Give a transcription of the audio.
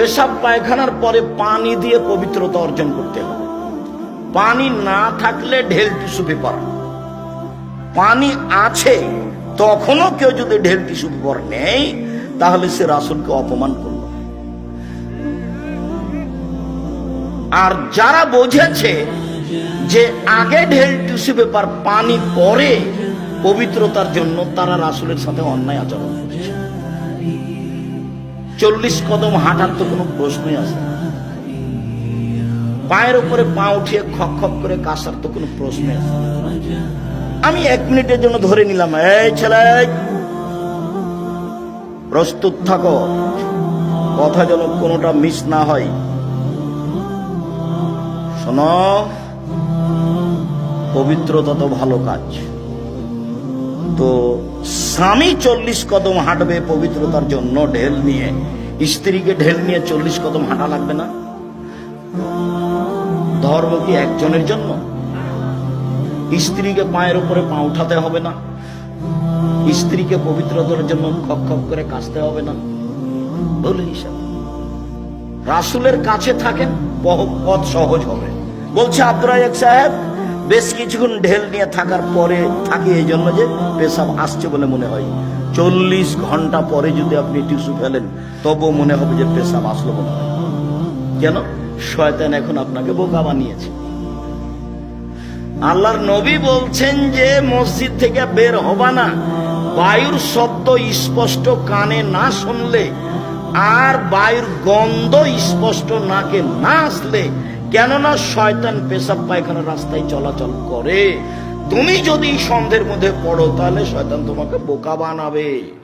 পেশাব পায়খানার পরে পানি দিয়ে পবিত্রতা অর্জন করতে হবে। পানি না থাকলে ঢেল টিস্যু পেপার। পানি আছে, তখনও কেউ যদি ঢেল টিস্যু পেপার নেই তাহলে সে রাসুলকে অপমান করল। আর যারা বোঝেছে যে আগে ঢেল টিস্যু পেপার পানি পরে পবিত্রতার জন্য তারা রাসুলের সাথে অন্যায় আচরণ করেছে। চল্লিশ কদম হাঁটার তো কোনো প্রশ্নই আসে পায়ের উপরে পা উঠিয়ে খক খক করে কাশার তো কোনো প্রশ্নই আসে আমি এক মিনিটের জন্য ধরে নিলাম, এই ছেলে প্রস্তুত থাকো। কথা যেন কোনোটা মিস না হয়। শোনো, পবিত্রতা তো ভালো কাজ। তো স্বামী চল্লিশ কদম হাঁটবে পবিত্রতার জন্য ঢেল নিয়ে। স্ত্রীকে ঢেল নিয়ে চল্লিশ কদম হাঁটা লাগবে না। ধর্ম কি একজনের জন্য? স্ত্রীকে পায়ের উপরে পা উঠাতে হবে না। স্ত্রীকে পবিত্রতার জন্য খক খক করে কাশতে হবে না। বলে হিসাব। রাসুলের কাছে থাকেন পথ সহজ হবে। বলছে আব্দুরাইক সাহেব বেশ কিছুক্ষণ ঢেল নিয়ে থাকার পরে থাকে এই জন্য যে পেশাব আসছে বলে মনে হয়। চল্লিশ ঘণ্টা পরে যদি আপনি টিস্যু ফেলেন, তবুও মনে হবে যে পেশাব আসলো মনে হয়। কেন? শয়তান এখন আপনাকে বোকা বানিয়েছে। আল্লাহর নবী বলছেন যে, মসজিদ থেকে বের হবা না। বায়ুর শব্দ স্পষ্ট কানে না শুনলে আর বায়ুর গন্ধ স্পষ্ট নাকে না আসলে, কেননা শয়তান পেশাব পায়খানা রাস্তায় চলাচল করে। তুমি যদি সন্ধের মধ্যে পড়ো, তাহলে শয়তান তোমাকে বোকা বানাবে।